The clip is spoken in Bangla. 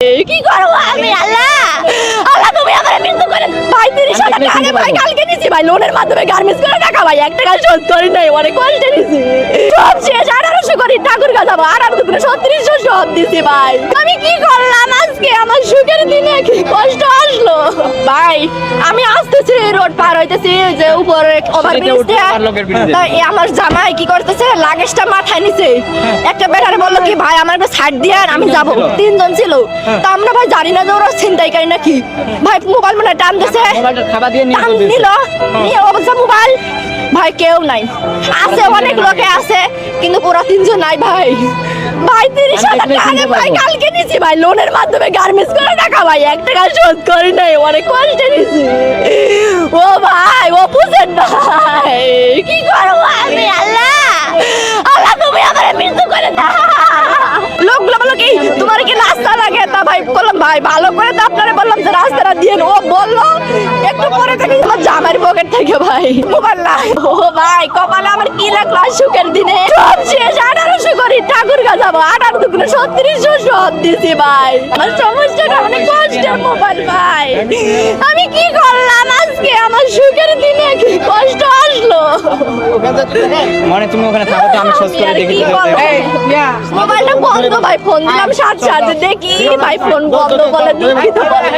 কি করব আমি আল্লাহ? আল্লাহ তুমি আমার মৃত্যু করে ভাই তিরিশ হাজার টাকা ভাই কালকে নিয়েছি ভাই লোনের মাধ্যমে গার্মেন্টস করে টাকা ভাই এক টাকা শোধ করি নাই অনেক কষ্টে নিয়েছি সব শেষ আঠারোশো করি ঠাকুর গাছ যাব। আর আমি তো সত্রিশশো সব দিছি ভাই। আমি কি করলাম আজকে? আমার সুখের দিনে কি কষ্ট আসলো? আমি আসতেছি রোড পার হইতেছি যে উপরে ওভার ব্রিজ লোকের বিরুদ্ধে। এ আমার জামাই কি করতেছে লাগেজটা মাথায় নিছে। একটা বেটারে বলল কি ভাই আমার একটা সাইড দিয়ে আমি যাব। তিনজন ছিল। তা আমরা ভাই জানি না যে ওরা ছিনতাই করি নাকি। ভাই মোবাইল মনে হয় টান দিছে। দিয়ে নিয়ে টান। নিল নিয়ে অবস্থা মোবাইল। ভাই কেউ নাই। আছে অনেক লোকে আছে কিন্তু পুরো তিনজন নাই ভাই। ভাই তিরিশ হাজার টাকা ভাই। কালকে নিয়েছি ভাই লোনের মাধ্যমে গার্মেন্টস করে টাকা ভাই এক টাকা শোধ করি নাই অনেক কষ্টে নিয়েছি ও ভাই ও বুঝেন ভাই কি করব আমি আল্লাহ? আল্লাহ তুমি আমার মৃত্যু করে দাও। লোকগুলো বলো কি তোমার কি রাস্তা ভাই ভালো করে তো আপনারা বললাম যে রাস্তাটা দিয়ে ও বলল একটু পরে থেকে আমার জামার পকেট থেকে ভাই। মোবাইল নাই। ও ভাই কপালে আমার কি লাগল আর সুখের দিনে? সব শেষ আঠারোশো করি ঠাকুর গা যাব। আঠারো দুগুলো ছত্রিশশো সব দিছি ভাই। আমার সমস্যাটা অনেক কষ্টের মোবাইল ভাই। আমি কি করলাম? আজকে আমার সুখের দিনে কি কষ্ট আসলো? মানে তুমি ওখানে থাকো তো আমি সস করে দেখি মোবাইলটা বন্ধ ভাই ফোন দিলাম সাত সাথে দেখি ভাই ফোন বন্ধ বলে দুঃখিত বলে।